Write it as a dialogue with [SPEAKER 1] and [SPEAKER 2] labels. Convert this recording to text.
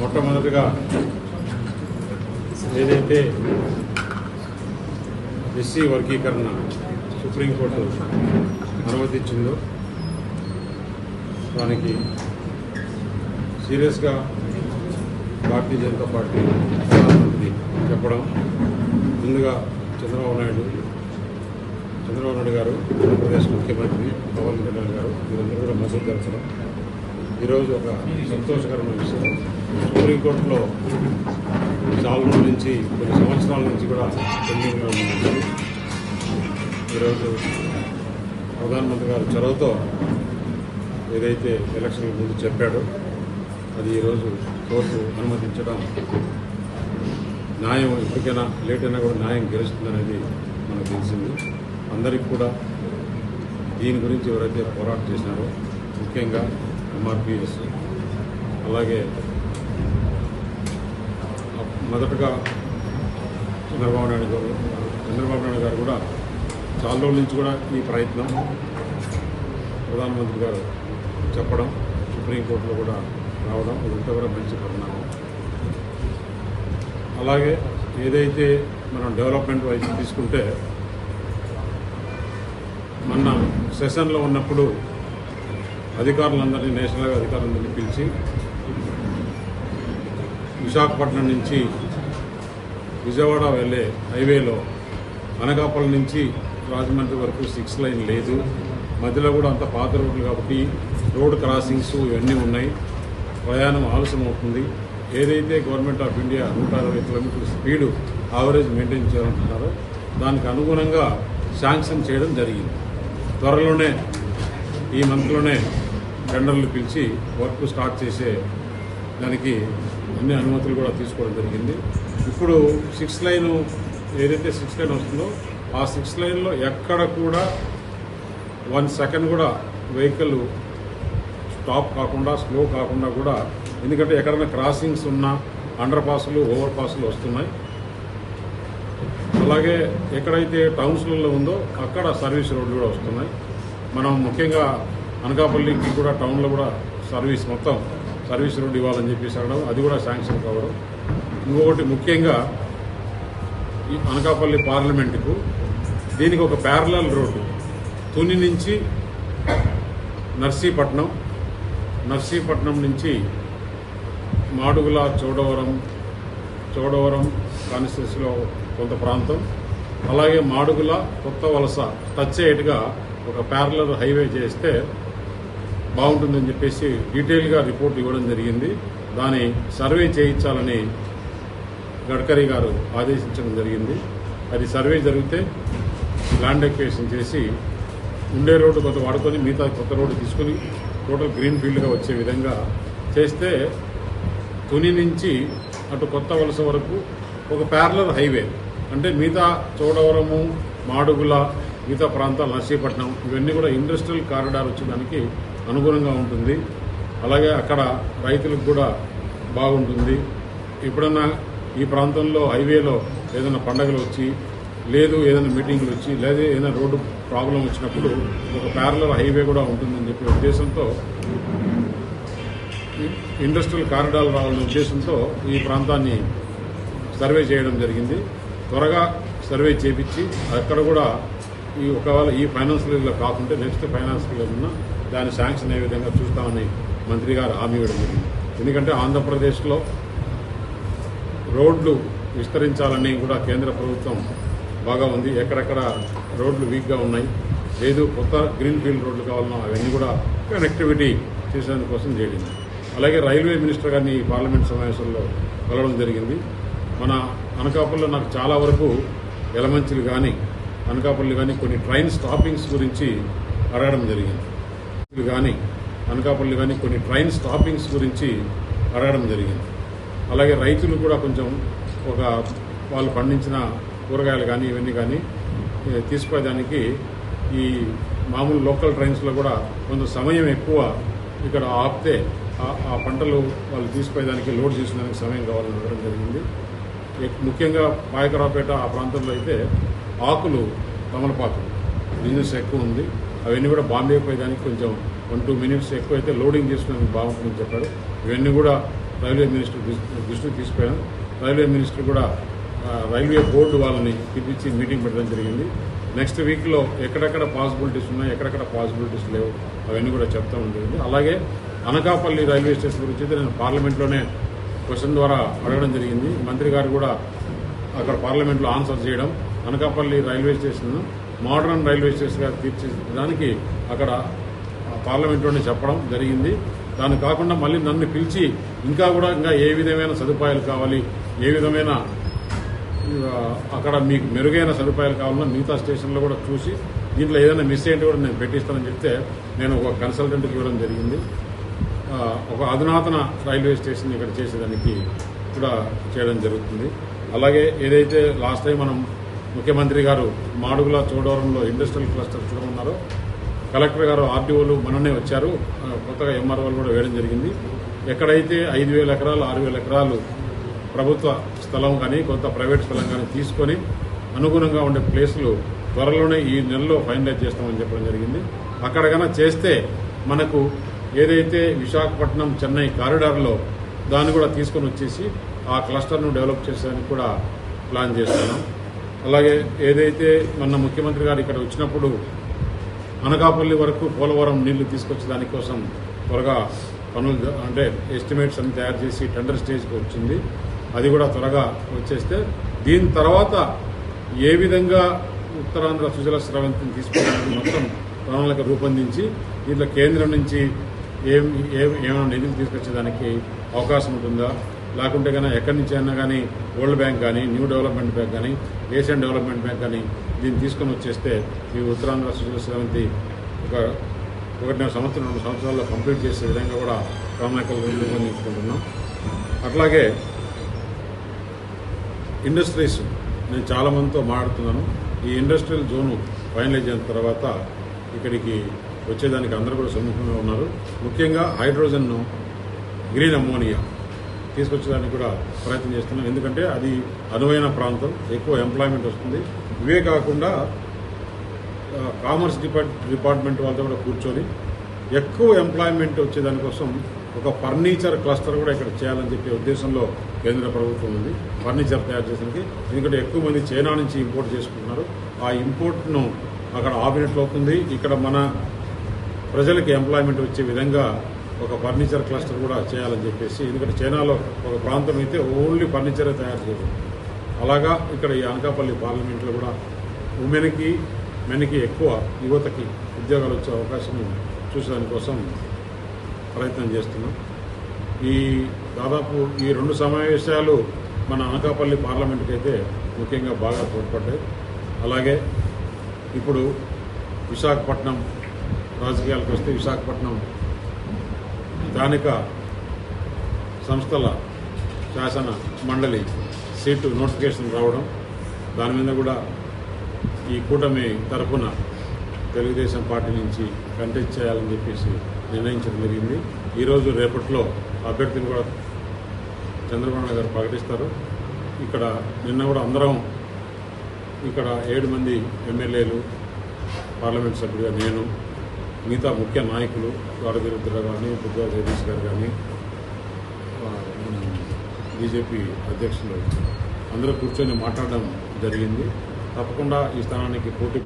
[SPEAKER 1] మొట్టమొదటిగా ఏదైతే ఎస్సీ వర్గీకరణ సుప్రీంకోర్టు అనుమతించిందో దానికి సీరియస్గా భారతీయ జనతా పార్టీ ప్రధానమంత్రి చెప్పడం. ముందుగా చంద్రబాబు నాయుడు చంద్రబాబు నాయుడు గారు ఆంధ్రప్రదేశ్ ముఖ్యమంత్రి పవన్ కళ్యాణ్ గారు వీరందరూ కూడా మద్దతు తెలచడం ఈరోజు ఒక సంతోషకరమైన విషయం. సుప్రీంకోర్టులో చాలా రోజుల నుంచి కొన్ని సంవత్సరాల నుంచి కూడా పెండింగ్లో ఉంది ఈరోజు ప్రధానమంత్రి గారు చొరవతో ఏదైతే ఎలక్షన్ ముందు చెప్పాడో అది ఈరోజు కోర్టు అనుమతించడం న్యాయం ఎప్పటికైనా లేట్ అయినా కూడా న్యాయం గెలుస్తుందనేది మనకు తెలిసింది. అందరికీ కూడా దీని గురించి ఎవరైతే పోరాటం చేసినారో ముఖ్యంగా ఎంఆర్పిఎస్. అలాగే మొదటగా చంద్రబాబు నాయుడు గారు చంద్రబాబు నాయుడు గారు కూడా చాలా రోజుల నుంచి కూడా ఈ ప్రయత్నం ప్రధానమంత్రి గారు చెప్పడం సుప్రీంకోర్టులో కూడా రావడం ఇదంతా కూడా మంచి పరిణామం. అలాగే ఏదైతే మనం డెవలప్మెంట్ వైపు తీసుకుంటే మొన్న సెషన్లో ఉన్నప్పుడు అధికారులందరినీ నేషనల్ అధికారులందరినీ పిలిచి విశాఖపట్నం నుంచి విజయవాడ వెళ్ళే హైవేలో అనకాపల్లి నుంచి రాజమండ్రి వరకు సిక్స్ లైన్ లేదు. మధ్యలో కూడా అంత పాత రోడ్లు కాబట్టి రోడ్ క్రాసింగ్స్ ఇవన్నీ ఉన్నాయి. ప్రయాణం ఆలస్యం అవుతుంది ఏదైతే గవర్నమెంట్ ఆఫ్ ఇండియా నూట అరవై కిలోమీటర్ల స్పీడ్ యావరేజ్ మెయింటైన్ చేయాలంటున్నారో దానికి అనుగుణంగా శాంక్షన్ చేయడం జరిగింది. త్వరలోనే ఈ మంత్లోనే టెండర్లు పిలిచి వర్క్ స్టార్ట్ చేసే దానికి అన్ని అనుమతులు కూడా తీసుకోవడం జరిగింది. ఇప్పుడు సిక్స్ లైన్ ఏదైతే సిక్స్ లైన్ వస్తుందో ఆ సిక్స్ లైన్లో ఎక్కడ కూడా వన్ సెకండ్ కూడా వెహికల్ స్టాప్ కాకుండా స్లో కాకుండా కూడా ఎందుకంటే ఎక్కడైనా క్రాసింగ్స్ ఉన్నా అండర్ పాసులు ఓవర్ పాసులు వస్తున్నాయి. అలాగే ఎక్కడైతే టౌన్స్లలో ఉందో అక్కడ సర్వీస్ రోడ్లు కూడా వస్తున్నాయి. మనం ముఖ్యంగా అనకాపల్లికి కూడా టౌన్లో కూడా సర్వీస్ మొత్తం సర్వీస్ రోడ్డు ఇవ్వాలని చెప్పేసి అనడం అది కూడా శాంక్షన్ కావడం. ఇంకొకటి ముఖ్యంగా ఈ అనకాపల్లి పార్లమెంటుకు దీనికి ఒక ప్యారలల్ రోడ్డు తుని నుంచి నర్సీపట్నం నర్సీపట్నం నుంచి మాడుగుల చోడవరం చోడవరం కాన్స్టిట్యూన్సీలో కొంత ప్రాంతం అలాగే మాడుగుల కొత్త వలస టచ్ అయ్యేట్టుగా ఒక ప్యారలర్ హైవే చేస్తే బాగుంటుందని చెప్పేసి డీటెయిల్గా రిపోర్ట్ ఇవ్వడం జరిగింది. దాని సర్వే చేయించాలని గడ్కరీ గారు ఆదేశించడం జరిగింది. అది సర్వే జరిగితే ల్యాండ్ ఎక్వేషన్ చేసి ఉండే రోడ్డు కొంత వాడుకొని మిగతా కొత్త రోడ్డు తీసుకొని టోటల్ గ్రీన్ ఫీల్డ్గా వచ్చే విధంగా చేస్తే తుని నుంచి అటు కొత్త వలస వరకు ఒక ప్యారలర్ హైవే అంటే మిగతా చోడవరము మాడుగుల మిగతా ప్రాంతాలు నర్సీపట్నం ఇవన్నీ కూడా ఇండస్ట్రియల్ కారిడార్ వచ్చేదానికి అనుగుణంగా ఉంటుంది. అలాగే అక్కడ రైతులకు కూడా బాగుంటుంది. ఎప్పుడన్నా ఈ ప్రాంతంలో హైవేలో ఏదైనా పండగలు వచ్చి లేదు ఏదైనా మీటింగ్లు వచ్చి లేదా ఏదైనా రోడ్డు ప్రాబ్లం వచ్చినప్పుడు ఒక ప్యారలర్ హైవే కూడా ఉంటుందని చెప్పే ఉద్దేశంతో ఇండస్ట్రియల్ కారిడార్ రావాలనే ఉద్దేశంతో ఈ ప్రాంతాన్ని సర్వే చేయడం జరిగింది. త్వరగా సర్వే చేపించి అక్కడ కూడా ఈ ఒకవేళ ఈ ఫైనాన్షియల్ ఇయర్లో కాకుంటే నెక్స్ట్ ఫైనాన్షియల్ ఇయర్ ఉన్న దాని శాంక్షన్ అయ్యే విధంగా చూస్తామని మంత్రి గారు హామీ ఇవ్వడం జరిగింది. ఎందుకంటే ఆంధ్రప్రదేశ్లో రోడ్లు విస్తరించాలని కూడా కేంద్ర ప్రభుత్వం బాగా ఉంది. ఎక్కడెక్కడ రోడ్లు వీక్గా ఉన్నాయి లేదు కొత్త గ్రీన్ ఫీల్డ్ రోడ్లు కావాలన్నా అవన్నీ కూడా కనెక్టివిటీ చేసేందుకోసం చేయడం. అలాగే రైల్వే మినిస్టర్ గారిని పార్లమెంట్ సమావేశంలో కలవడం జరిగింది. మన అనకాపల్లిలో నాకు చాలా వరకు ఎలమంచులు కానీ అనకాపల్లి కానీ కొన్ని ట్రైన్ స్టాపింగ్స్ గురించి అడగడం జరిగింది. కానీ అనకాపల్లి కానీ కొన్ని ట్రైన్ స్టాపింగ్స్ గురించి అడగడం జరిగింది. అలాగే రైతులు కూడా కొంచెం ఒక వాళ్ళు పండించిన కూరగాయలు కానీ ఇవన్నీ కానీ తీసుకుపోయేదానికి ఈ మామూలు లోకల్ ట్రైన్స్లో కూడా కొంత సమయం ఎక్కువ ఇక్కడ ఆపితే ఆ- పంటలు వాళ్ళు తీసుకుపోయేదానికి లోడ్ చేసుకోవడానికి సమయం కావాలని అడగడం జరిగింది. ముఖ్యంగా పాయకరావుపేట ఆ ప్రాంతంలో అయితే ఆకులు తమలపాకులు బిజినెస్ ఎక్కువ ఉంది. అవన్నీ కూడా బాంబే పోయేదానికి కొంచెం వన్ టూ మినిట్స్ ఎక్కువ అయితే లోడింగ్ చేసుకోవడానికి బాగుంటుందని చెప్పారు ఇవన్నీ కూడా రైల్వే మినిస్టర్ దృష్టికి తీసుకుపోయాను రైల్వే మినిస్టర్ కూడా రైల్వే బోర్డు వాళ్ళని పిలిపించి మీటింగ్ పెట్టడం జరిగింది. నెక్స్ట్ వీక్లో ఎక్కడెక్కడ పాసిబిలిటీస్ ఉన్నాయి ఎక్కడెక్కడ పాసిబిలిటీస్ లేవు అవన్నీ కూడా చెప్తా ఉంటుంది అలాగే అనకాపల్లి రైల్వే స్టేషన్ గురించి అయితే నేను పార్లమెంట్లోనే క్వశ్చన్ ద్వారా అడగడం జరిగింది. మంత్రి గారు కూడా అక్కడ పార్లమెంట్లో ఆన్సర్ చేయడం. Anakapalli railway station modern railway స్టేషన్గా తీర్చిదానికి అక్కడ పార్లమెంట్లోనే చెప్పడం జరిగింది. దాని కాకుండా మళ్ళీ నన్ను పిలిచి ఇంకా కూడా ఇంకా ఏ విధమైన సదుపాయాలు కావాలి ఏ విధమైన అక్కడ మీకు మెరుగైన సదుపాయాలు కావాలన్నా మిగతా స్టేషన్లో కూడా చూసి దీంట్లో ఏదైనా మిస్ అయ్యింటే కూడా నేను పెట్టిస్తానని చెప్తే నేను ఒక కన్సల్టెంట్కి ఇవ్వడం జరిగింది. ఒక అధునాతన రైల్వే స్టేషన్ ఇక్కడ చేసేదానికి కూడా చేయడం జరుగుతుంది. అలాగే ఏదైతే లాస్ట్ టైం మనం ముఖ్యమంత్రి గారు మాడుగుల చోడవరంలో ఇండస్ట్రియల్ క్లస్టర్ చూడమన్నారు కలెక్టర్ గారు ఆర్టీఓలు మననే వచ్చారు. కొత్తగా ఎంఆర్ఓలు కూడా వేయడం జరిగింది. ఎక్కడైతే ఐదు వేల ఎకరాలు ఆరు వేల ఎకరాలు ప్రభుత్వ స్థలం కానీ కొంత ప్రైవేట్ స్థలం కానీ తీసుకొని అనుగుణంగా ఉండే ప్లేసులు త్వరలోనే ఈ నెలలో ఫైనలైజ్ చేస్తామని చెప్పడం జరిగింది. అక్కడ చేస్తే మనకు ఏదైతే విశాఖపట్నం చెన్నై కారిడార్లో దాన్ని కూడా తీసుకొని వచ్చేసి ఆ క్లస్టర్ను డెవలప్ చేసేదానికి కూడా ప్లాన్ చేస్తున్నాం. అలాగే ఏదైతే మన ముఖ్యమంత్రి గారు ఇక్కడ వచ్చినప్పుడు అనకాపల్లి వరకు పోలవరం నీళ్ళు తీసుకొచ్చే దానికోసం త్వరగా పనులు అంటే ఎస్టిమేట్స్ అన్ని తయారు చేసి టెండర్ స్టేజ్కి వచ్చింది. అది కూడా త్వరగా వచ్చేస్తే దీని తర్వాత ఏ విధంగా ఉత్తరాంధ్ర సుజల స్రవంతిని తీసుకోవడానికి మొత్తం ప్రణాళిక రూపొందించి దీంట్లో కేంద్రం నుంచి ఏం ఏమైనా నిధులు తీసుకొచ్చేదానికి అవకాశం ఉంటుందా? లేకుంటే కనుక ఎక్కడి నుంచి అయినా కానీ వరల్డ్ బ్యాంక్ కానీ న్యూ డెవలప్మెంట్ బ్యాంక్ కానీ ఏషియన్ డెవలప్మెంట్ బ్యాంక్ కానీ దీన్ని తీసుకొని వచ్చేస్తే ఈ ఉత్తరాంధ్ర సుజల ఒక ఒకటిన్నర సంవత్సరం రెండు సంవత్సరాల్లో కంప్లీట్ చేసే విధంగా కూడా ప్రణాళికలు రూపొందించుకుంటున్నాం. అట్లాగే ఇండస్ట్రీస్ నేను చాలామందితో మాట్లాడుతున్నాను. ఈ ఇండస్ట్రియల్ జోను ఫైనలైజ్ అయిన తర్వాత ఇక్కడికి వచ్చేదానికి అందరూ కూడా సమ్ముఖంగా ఉన్నారు. ముఖ్యంగా హైడ్రోజన్ను గ్రీన్ అమ్మోనియా. తీసుకొచ్చేదానికి కూడా ప్రయత్నం చేస్తున్నాం. ఎందుకంటే అది అనువైన ప్రాంతం ఎక్కువ ఎంప్లాయ్మెంట్ వస్తుంది. ఇవే కాకుండా కామర్స్ డిపార్ట్ డిపార్ట్మెంట్ వాళ్ళతో కూడా కూర్చొని ఎక్కువ ఎంప్లాయ్మెంట్ వచ్చేదానికోసం ఒక ఫర్నిచర్ క్లస్టర్ కూడా ఇక్కడ చేయాలని చెప్పే ఉద్దేశంలో కేంద్ర ప్రభుత్వం ఉంది. ఫర్నిచర్ తయారు చేసేందుకు ఎందుకంటే ఎక్కువ మంది చైనా నుంచి ఇంపోర్ట్ చేసుకుంటున్నారు. ఆ ఇంపోర్ట్ను అక్కడ ఆపినట్లు అవుతుంది ఇక్కడ మన ప్రజలకి ఎంప్లాయ్మెంట్ వచ్చే విధంగా ఒక ఫర్నిచర్ క్లస్టర్ కూడా చేయాలని చెప్పేసి ఎందుకంటే చైనాలో ఒక ప్రాంతం అయితే ఓన్లీ ఫర్నిచరే తయారు చేయదు అలాగా ఇక్కడ ఈ అనకాపల్లి పార్లమెంట్లో కూడా ఉమెన్కి మెన్కి ఎక్కువ యువతకి ఉద్యోగాలు వచ్చే అవకాశం చూసేదానికోసం ప్రయత్నం చేస్తున్నాం. ఈ దాదాపు ఈ రెండు సమావేశాలు మన అనకాపల్లి పార్లమెంట్కి అయితే ముఖ్యంగా బాగా తోడ్పడ్డాయి. అలాగే ఇప్పుడు విశాఖపట్నం రాజకీయాలకు వస్తే విశాఖపట్నం స్థానిక సంస్థల శాసన మండలి సీటు నోటిఫికేషన్ రావడం దాని మీద కూడా ఈ కూటమి తరఫున తెలుగుదేశం పార్టీ నుంచి కంటెస్ట్ చేయాలని చెప్పేసి నిర్ణయించడం జరిగింది. ఈరోజు రేపట్లో అభ్యర్థిని కూడా చంద్రబాబు గారు ప్రకటిస్తారు. ఇక్కడ నిన్న కూడా అందరం ఇక్కడ ఏడు మంది ఎమ్మెల్యేలు పార్లమెంట్ సభ్యులుగా నేను మిగతా ముఖ్య నాయకులు వారధిరుద్ర కానీ బుద్ధా జగదీష్ గారు కానీ మన బీజేపీ అధ్యక్షులు అందరూ కూర్చొని మాట్లాడడం జరిగింది. తప్పకుండా ఈ స్థానానికి పోటీ